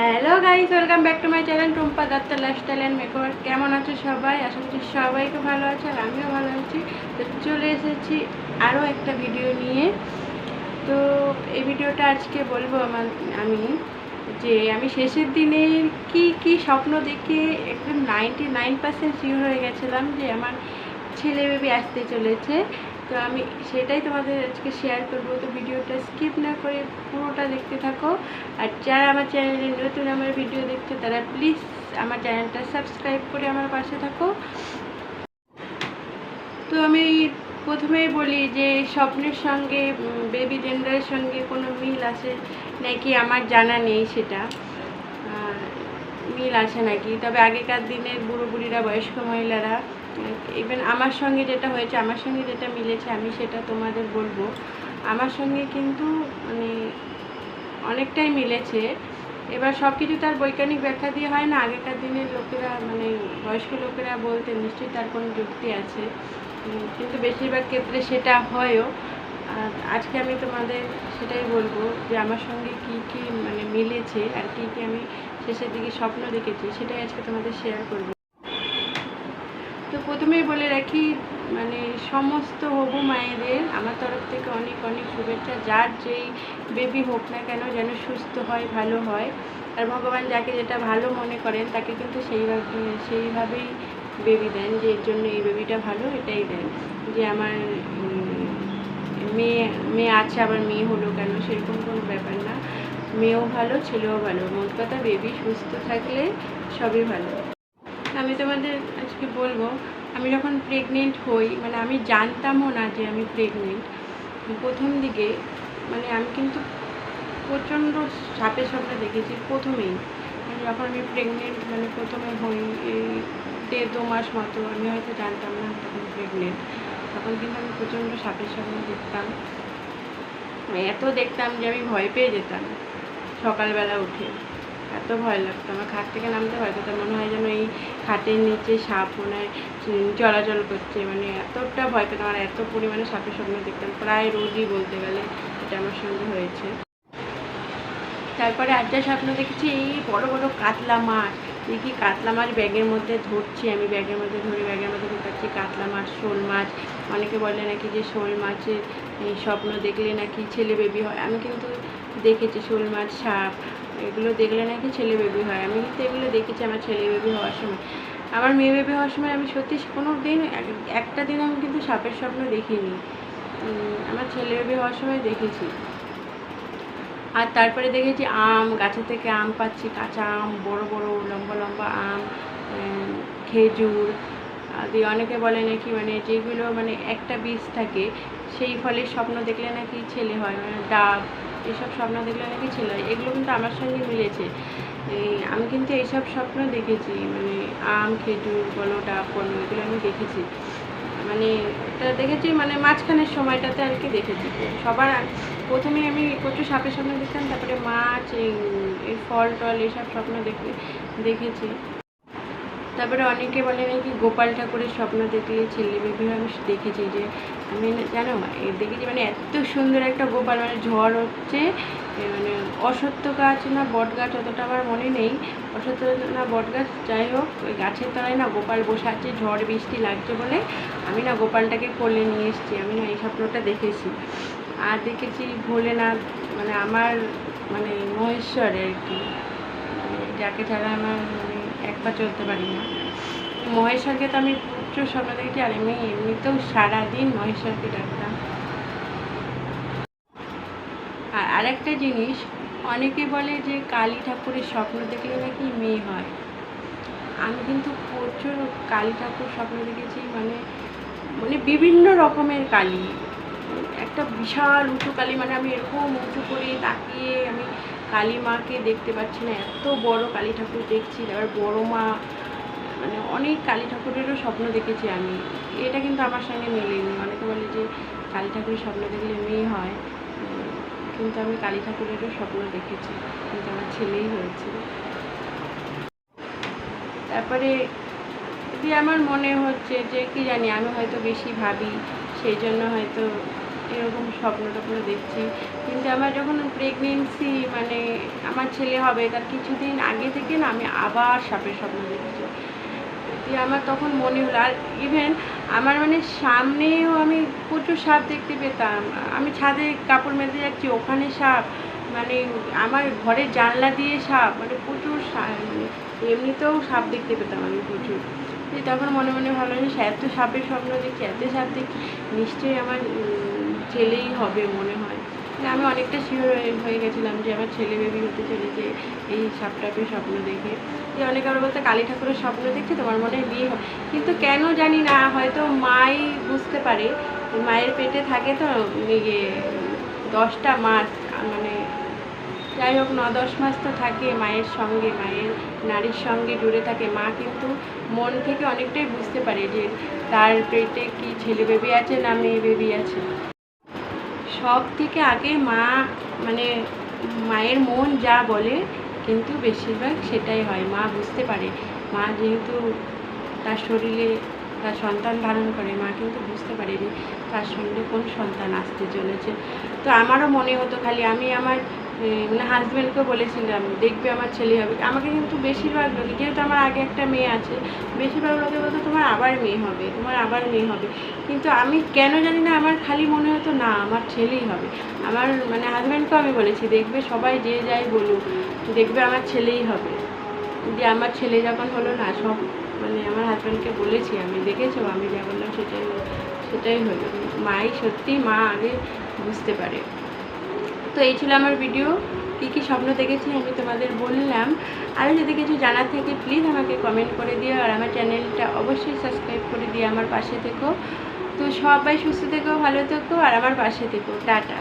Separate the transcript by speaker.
Speaker 1: Hello guys welcome back to my channel Tumpa Dutta lifestyle and makeover কেমন আছো সবাই? আশা করছি সবাইকে ভালো আছে আর আমিও ভালো আছি। তো চলে এসেছি আরও একটা ভিডিও নিয়ে। তো এই ভিডিওটা আজকে বলব আমার, আমি, যে আমি শেষের দিনে কি কি স্বপ্ন দেখে একদম নাইনটি নাইন পার্সেন্ট হয়ে গেছিলাম যে আমার ছেলে বেবি আসতে চলেছে। তো আমি সেটাই তোমাদের আজকে শেয়ার করব। তো ভিডিওটা স্কিপ না করে পুরোটা দেখতে থাকো। আর যারা আমার চ্যানেলে নতুন আমার ভিডিও দেখছ, তারা প্লিজ আমার চ্যানেলটা সাবস্ক্রাইব করে আমার পাশে থাকো। তো আমি প্রথমেই বলি যে স্বপ্নের সঙ্গে বেবি জেন্ডারের সঙ্গে কোনো মিল আছে নাকি? আমার জানা নেই সেটা। মিল আছে নাকি? তবে আগেকার দিনের বুড়ো বুড়িরা, বয়স্ক মহিলারা ইভেন আমার সঙ্গে যেটা হয়েছে, আমার সঙ্গে যেটা মিলেছে, আমি সেটা তোমাদের বলব। আমার সঙ্গে কিন্তু মানে অনেকটাই মিলেছে। এবার সব কিছু তার বৈজ্ঞানিক ব্যাখ্যা দিয়ে হয় না, আগেকার দিনের লোকেরা মানে বয়স্ক লোকেরা বলতে নিশ্চয়ই তার কোনো যুক্তি আছে। কিন্তু বেশিরভাগ ক্ষেত্রে সেটা হয়ও। আজকে আমি তোমাদের সেটাই বলব যে আমার সঙ্গে কি কি মানে মিলেছে আর কি কি আমি শেষের দিকে স্বপ্ন দেখেছি, সেটাই আজকে তোমাদের শেয়ার করব। তো প্রথমেই বলে রাখি মানে সমস্ত হবু মায়েদের আমার তরফ থেকে অনেক অনেক শুভেচ্ছা। যার যেই বেবি হোক না কেন যেন সুস্থ হয়, ভালো হয়। আর ভগবান যাকে যেটা ভালো মনে করেন, তাকে কিন্তু সেইভাবে, সেইভাবেই বেবি দেন যে এর জন্য এই বেবিটা ভালো, এটাই দেন। যে আমার মেয়ে মেয়ে আছে, আবার মেয়ে হলো কেন, সেরকম কোনো ব্যাপার না। মেয়েও ভালো, ছেলেও ভালো। মোট কথা বেবি সুস্থ থাকলে সবই ভালো। আমি তোমাদের আজকে বলব, আমি যখন প্রেগনেন্ট হই মানে আমি জানতামও না যে আমি প্রেগনেন্ট প্রথম দিকে মানে আমি কিন্তু প্রচণ্ড সাপে স্বপ্ন দেখেছি প্রথমেই। মানে যখন আমি প্রেগনেন্ট মানে প্রথমে হই, এই দেড় দু মাস মতো, আমি হয়তো জানতাম না তখন প্রেগনেন্ট তখন কিন্তু আমি প্রচণ্ড সাপের স্বপ্ন দেখতাম। এত দেখতাম যে আমি ভয় পেয়ে যেতাম সকালবেলা উঠে। এত ভয় লাগতো। আমার খাট থেকে নামতে ভয় করতাম মনে হয় যেন এই খাটের নিচে সাপ মনে হয় চলাচল করছে। মানে এতটা ভয় পেতাম আর এত পরিমাণে সাপের স্বপ্ন দেখতাম, প্রায় রোজই বলতে গেলে এটা আমার সঙ্গে হয়েছে। তারপরে আর যা স্বপ্ন দেখেছি, এই বড় বড় কাতলা মাছ। দেখি কাতলা মাছ ব্যাগের মধ্যে ধরছি আমি, ব্যাগের মধ্যে ধরে ব্যাগের মধ্যে ঢুকাচ্ছি, কাতলা মাছ, শোল মাছ। অনেকে বলে নাকি যে শোল মাছের এই স্বপ্ন দেখলে নাকি ছেলে বেবি হয়। আমি কিন্তু দেখেছি শোল মাছ, সাপ এগুলো দেখলে নাকি ছেলে বেবি হয়। আমি কিন্তু এগুলো দেখেছি আমার ছেলে বেবি হওয়ার সময়। আমার মেয়ে বেবি হওয়ার সময় আমি সত্যি কোনো দিন এক- একটা দিন আমি কিন্তু সাপের স্বপ্ন দেখিনি। আমার ছেলে বেবি হওয়ার সময় দেখেছি। আর তারপরে দেখেছি আম, গাছে থেকে আম পাচ্ছি, কাঁচা আম, বড় বড়, লম্বা লম্বা আম খেজুর আদি অনেকে বলে নাকি মানে যেগুলো মানে একটা বীজ থাকে, সেই ফলের স্বপ্ন দেখলে নাকি ছেলে হয়। মানে ডাব এসব স্বপ্ন দেখলে নাকি ছেলে এগুলো কিন্তু আমার সঙ্গে মিলেছে। আমি কিন্তু এইসব স্বপ্ন দেখেছি মানে আম, খেজুর বলো ডাব বলো এগুলো আমি দেখেছি। মানে এটা দেখেছি মানে মাঝখানের সময়টাতে আর কি দেখেছি। সবার প্রথমে আমি প্রচুর সাপের স্বপ্ন দেখতাম, তারপরে মাছ এই ফল টল, এইসব স্বপ্ন দেখে, দেখেছি। তারপরে অনেকে বলে নাকি গোপাল ঠাকুরের স্বপ্ন দেখলে ছেলে হয় আমি দেখেছি যে, আমি জানো দেখেছি মানে এত সুন্দর একটা গোপাল মানে ঝড় হচ্ছে মানে অসত্য গাছ না বট গাছ অতটা আমার মনে নেই, অসত্য না বট গাছ, যাই হোক, ওই গাছের তলায় না গোপাল বসে আছে, ঝড়, বৃষ্টি লাগছে বলে আমি না গোপালটাকে কোলে নিয়ে এসেছি, আমি না এই স্বপ্নটা দেখেছি। আর দেখেছি ভোলেনাথ মানে আমার মানে মহেশ্বরে আর কি মানে যাকে ছাড়া আমার মানে এক পা চলতে পারি না। মহেশ্বরকে তো আমি প্রচুর স্বপ্ন দেখেছি, আর আমি এমনিতেও সারাদিন মহেশ্বরকে ডাকতাম। আর আরেকটা জিনিস, অনেকে বলে যে কালী ঠাকুরের স্বপ্ন দেখলে নাকি মেয়ে হয়। আমি কিন্তু প্রচুর কালী ঠাকুর স্বপ্ন দেখেছি মানে মানে বিভিন্ন রকমের কালী। একটা বিশাল উঁচু কালী মানে আমি এরকম উঁচু করে তাকিয়ে আমি কালী মাকে দেখতে পাচ্ছি না, এত বড় কালী ঠাকুর দেখছি তারপর বড় মা মানে অনেক কালী ঠাকুরেরও স্বপ্ন দেখেছি আমি। এটা কিন্তু আমার সঙ্গে মেলেনি। অনেকে বলে যে কালী ঠাকুরের স্বপ্ন দেখলে মেয়ে হয়। কিন্তু আমি কালী ঠাকুরেরও স্বপ্ন দেখেছি। কিন্তু আমার ছেলেই হয়েছে। তারপরে যদি আমার মনে হচ্ছে যে, কি জানি, আমি হয়তো বেশি ভাবি, সেই জন্য হয়তো এরকম স্বপ্ন টপ্ন দেখছি। কিন্তু আমার যখন প্রেগনেন্সি মানে আমার ছেলে হবে, তার কিছুদিন আগে থেকে না আমি আবার সাপের স্বপ্ন দেখছি। দিয়ে আমার তখন মনে হলো, আর ইভেন আমার মানে সামনেও আমি প্রচুর সাপ দেখতে পেতাম। আমি ছাদে কাপড় মেলতে যাচ্ছি, ওখানে সাপ মানে আমার ঘরের জানলা দিয়ে সাপ মানে প্রচুর মানে এমনিতেও সাপ দেখতে পেতাম আমি প্রচুর। তখন মনে মনে ভালো যে এত সাপের স্বপ্ন দেখছি, এত সাপ দেখছি, নিশ্চয়ই আমার ছেলেই হবে মনে হয়। আমি অনেকটা শিওর হয়ে গেছিলাম যে আমার ছেলে বেবি হতে চলেছে এই সাপ টাপের স্বপ্ন দেখে। যে অনেকে আবার বলতে কালী ঠাকুরের স্বপ্ন দেখছে, তোমার মনে হয় বিয়ে হবে? কিন্তু কেন জানি না, হয়তো মাই বুঝতে পারে। মায়ের পেটে থাকে তো ইয়ে দশটা মাস মানে যাই হোক, ন, দশ মাস তো থাকে মায়ের সঙ্গে, মায়ের নারীর সঙ্গে জুড়ে থাকে। মা কিন্তু মন থেকে অনেকটাই বুঝতে পারে যে তার পেটে কি ছেলে বেবি আছে না মেয়ে বেবি আছে। সব থেকে আগে মা মানে মায়ের মন যা বলে, কিন্তু বেশিরভাগ সেটাই হয়। মা বুঝতে পারে। মা যেহেতু তার শরীরে তার সন্তান ধারণ করে, মা কিন্তু বুঝতে পারে তার সঙ্গে কোন সন্তান আসতে চলেছে। তো আমারও মনে হতো খালি আমি আমার মানে হাজব্যান্ডকে বলেছিলাম দেখবে আমার ছেলে হবে। আমাকে কিন্তু বেশিরভাগ লোক, যেহেতু আমার আগে একটা মেয়ে আছে, বেশিরভাগ লোকে বলতো, তোমার আবার মেয়ে হবে, তোমার আবার মেয়ে হবে। কিন্তু আমি কেন জানি না, আমার খালি মনে হতো, না, আমার ছেলেই হবে। আমার মানে হাজব্যান্ডকেও আমি বলেছি, দেখবে সবাই যে যাই বলুক, দেখবে আমার ছেলেই হবে। যে আমার ছেলে যখন হলো না, সব মানে আমার হাজব্যান্ডকে বলেছি আমি, দেখেছ? আমি যা বললাম সেটাই সেটাই হলো। মাই সত্যি মা আগে বুঝতে পারে। তো এই ছিল আমার ভিডিও কী কী স্বপ্ন দেখেছি আমি তোমাদের বললাম। আরও যদি কিছু জানার থাকে প্লিজ আমাকে কমেন্ট করে দিও আর আমার চ্যানেলটা অবশ্যই সাবস্ক্রাইব করে দিয়ে আমার পাশে থেকো। তো সবাই সুস্থ থেকো, ভালো থেকো আর আমার পাশে থেকো। টাটা।